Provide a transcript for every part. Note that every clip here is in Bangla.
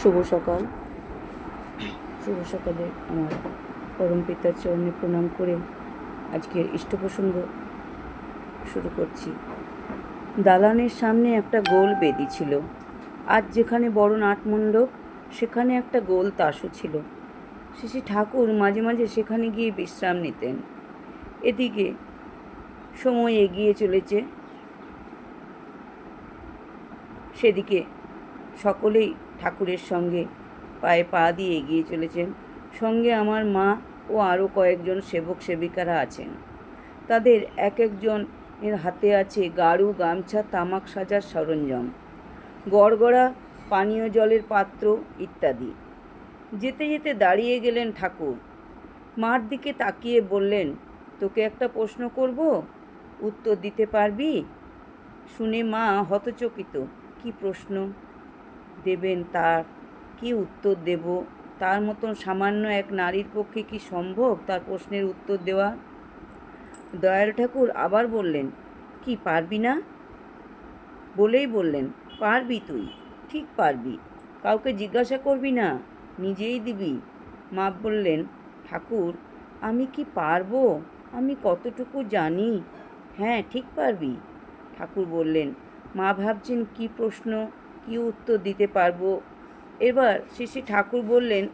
শুভ সকাল। শুভ সকালে আমার পরম পিতার চরণে প্রণাম করে আজকের ইষ্ট প্রসঙ্গ শুরু করছি। দালানের সামনে একটা গোল বেদি ছিল। আজ যেখানে বড় নাটমণ্ডপ, সেখানে একটা গোল তাসও ছিল। শ্রী ঠাকুর মাঝে মাঝে সেখানে গিয়ে বিশ্রাম নিতেন। এদিকে সময় এগিয়ে চলেছে। সেদিকে সকলেই ঠাকুরের সঙ্গে পায়ে পা দিয়ে এগিয়ে চলেছেন। সঙ্গে আমার মা ও আরও কয়েকজন সেবক সেবিকারা আছেন। তাদের এক একজন এর হাতে আছে গাড়ু গামছা তামাক সাজার সরঞ্জাম, গড়গড়া, পানীয় জলের পাত্র ইত্যাদি। যেতে যেতে দাঁড়িয়ে গেলেন ঠাকুর। মার দিকে তাকিয়ে বললেন, তোকে একটা প্রশ্ন করব? উত্তর দিতে পারবি? শুনে মা হতচকিত, কি প্রশ্ন? দেবেন তার? কি উত্তর দেব? তার মতন সামান্য এক নারীর পক্ষে কি সম্ভব? তার প্রশ্নের উত্তর দেওয়া? দয়াল ঠাকুর আবার বললেন, কি পারবি না? বলেই বললেন, পারবি তুই, ঠিক পারবি। কাউকে জিজ্ঞাসা করবি না, নিজেই দিবি। মা বললেন, ঠাকুর, আমি কি পারব? আমি কতটুকু জানি? হ্যাঁ ঠিক পারবি। ঠাকুর বললেন, মা ভাবছেন কি প্রশ্ন? কি উত্তর দিতে পারব? এবার শ্রী শ্রী ঠাকুর বললেন,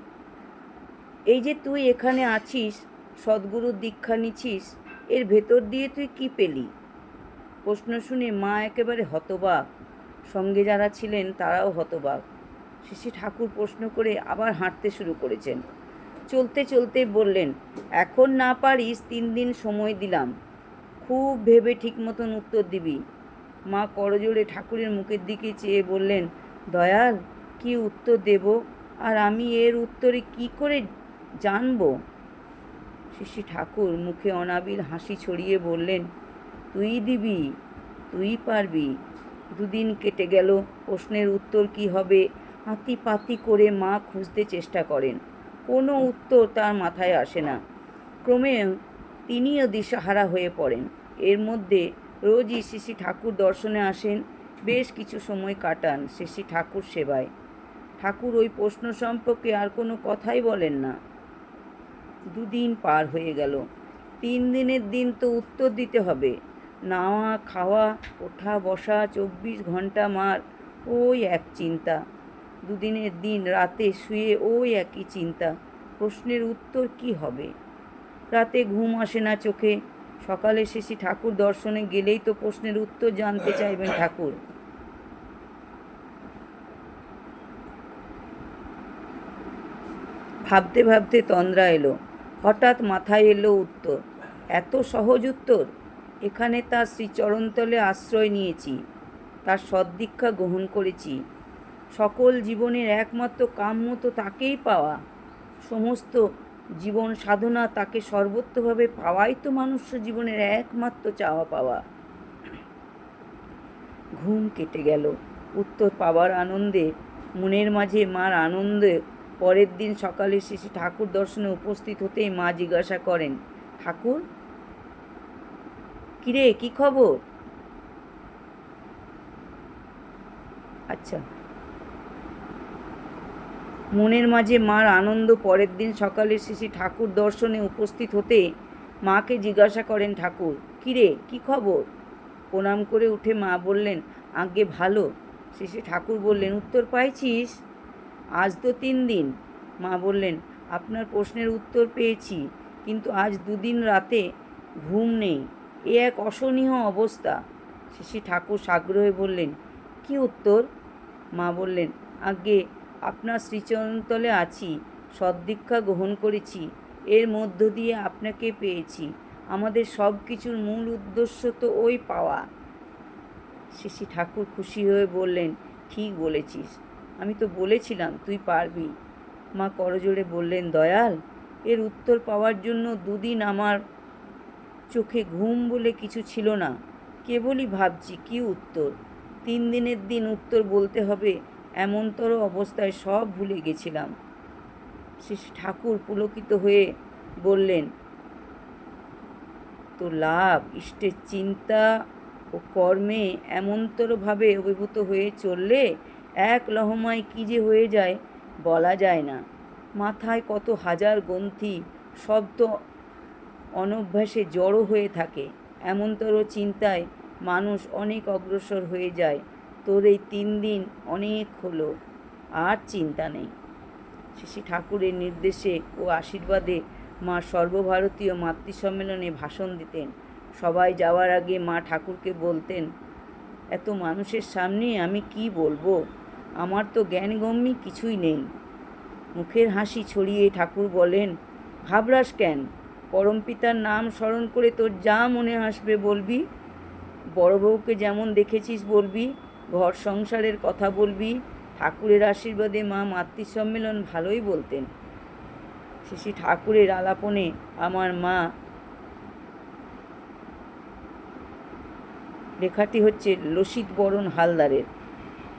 এই যে তুই এখানে আছিস, সদ্গুরুর দীক্ষা নিছিস এর ভেতর দিয়ে তুই কি পেলি? প্রশ্ন শুনে মা একেবারে হতবাক। সঙ্গে যারা ছিলেন তারাও হতবাক। শ্রী ঠাকুর প্রশ্ন করে আবার হাঁটতে শুরু করেছেন। চলতে চলতে বললেন, এখন না পারিস তিন দিন সময় দিলাম। খুব ভেবে ঠিক মতন উত্তর দিবি। মা করজোড়ে ঠাকুরের মুখের দিকে চেয়ে বললেন, দয়াল, কি উত্তর দেব? আর আমি এর উত্তরে কি করে জানব? শিশি ঠাকুর মুখে অনাবিল হাসি ছড়িয়ে বললেন, তুই দিবি, তুই পারবি। দুদিন কেটে গেল, প্রশ্নের উত্তর কি হবে? হাতি পাতি করে মা খুঁজতে চেষ্টা করেন। কোনো উত্তর তার মাথায় আসে না। ক্রমে তিনিও দিশাহারা হয়ে পড়েন। এর মধ্যে রোজই শ্রী ঠাকুর দর্শনে আসেন, বেশ কিছু সময় কাটান শ্রী ঠাকুর সেবায়। ঠাকুর ওই প্রশ্ন সম্পর্কে আর কোনো কথাই বলেন না। দুদিন পার হয়ে গেল। তিন দিনের দিন তো উত্তর দিতে হবে। নাওয়া, খাওয়া, ওঠা, বসা, চব্বিশ ঘণ্টা মার, ওই এক চিন্তা। দুদিনের দিন রাতে শুয়ে ওই একই চিন্তা। প্রশ্নের উত্তর কি হবে? রাতে ঘুম আসে না চোখে। সকালে শেষে ঠাকুর দর্শনে গেলেই তো প্রশ্নের উত্তর জানতে চাইবেন ঠাকুর। ভাবতে ভাবতে তন্দ্রা এলো। হঠাৎ মাথায় এলো উত্তর। এত সহজ উত্তর? এখানে তার শ্রীচরণতলে আশ্রয় নিয়েছি। তার সদ্দীক্ষা গ্রহণ করেছি। সকল জীবনের একমাত্র কাম্য তো তাকেই পাওয়া। সমস্ত জীবন সাধনা তাকে সর্বত্রভাবে পাওয়াই তো মানুষ্য জীবনের একমাত্র চাওয়া পাওয়া। ঘুম কেটে গেল। উত্তর পাওয়ার আনন্দে, মনের মাঝে মার আনন্দে পরের দিন সকালে শেষে ঠাকুর দর্শনে উপস্থিত হতেই মা জিজ্ঞাসা করেন, ঠাকুর, কিরে, কি খবর? আচ্ছা মনের মাঝে মার আনন্দ, পরের দিন সকালে শিশি ঠাকুর দর্শনে উপস্থিত হতে মাকে জিজ্ঞাসা করেন, ঠাকুর, কিরে, কি খবর? প্রণাম করে উঠে মা বললেন, আগে ভালো। শেষে ঠাকুর বললেন, উত্তর পাইছিস? আজ তো তিন দিন। মা বললেন, আপনার প্রশ্নের উত্তর পেয়েছি, কিন্তু আজ দুদিন রাতে ঘুম নেই। এ এক অসহনীয় অবস্থা। শেষে ঠাকুর সাগ্রহে বললেন, কি উত্তর? মা বললেন, আগে আপনার শ্রীচরণতলে আছি, সদ্দীক্ষা গ্রহণ করেছি, এর মধ্য দিয়ে আপনাকে পেয়েছি। আমাদের সব কিছুর মূল উদ্দেশ্য তো ওই পাওয়া। শিশি ঠাকুর খুশি হয়ে বললেন, ঠিক বলেছিস। আমি তো বলেছিলাম তুই পারবি। মা করজোড়ে বললেন, দয়াল, এর উত্তর পাওয়ার জন্য দুদিন আমার চোখে ঘুম বলে কিছু ছিল না। কেবলই ভাবছি কি উত্তর? তিন দিনের দিন উত্তর বলতে হবে এমনতর অবস্থায় সব ভুলে গেছিলাম। শ্রী ঠাকুর পুলকিত হয়ে বললেন তো লাভ, ইষ্টের চিন্তা ও কর্মে এমনতরভাবে অভিভূত হয়ে চললে এক লহমায় কী যে হয়ে যায় বলা যায় না। মাথায় কত হাজার গ্রন্থি শব্দ অনভ্যাসে জড়ো হয়ে থাকে। এমনতর চিন্তায় মানুষ অনেক অগ্রসর হয়ে যায়। তোর এই তিন দিন অনেক হলো, আর চিন্তা নেই। শ্রী ঠাকুরের নির্দেশে ও আশীর্বাদে মা সর্বভারতীয় মাতৃ সম্মেলনে ভাষণ দিতেন। সবাই যাওয়ার আগে মা ঠাকুরকে বলতেন, এত মানুষের সামনে আমি কি বলব? আমার তো জ্ঞানগম্যি কিছুই নেই। মুখের হাসি ছড়িয়ে ঠাকুর বলেন, ঘাবড়াস কেন? পরমপিতার নাম স্মরণ করে তোর যা মনে আসবে বলবি, বড় বউকে যেমন দেখেছিস বলবি ঘর সংসারের কথা বলবি, ঠাকুরের আশীর্বাদে মা মাতৃ সম্মেলন ভালোই বলতেন। শ্রী ঠাকুরের আলাপনে আমার মা লেখাটি হচ্ছে লসিত বরণ হালদারের।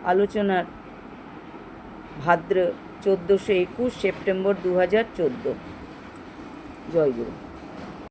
আলোচনার ভাদ্র চোদ্দোশো একুশ সেপ্টেম্বর দু হাজার চোদ্দ। জয় গুরু।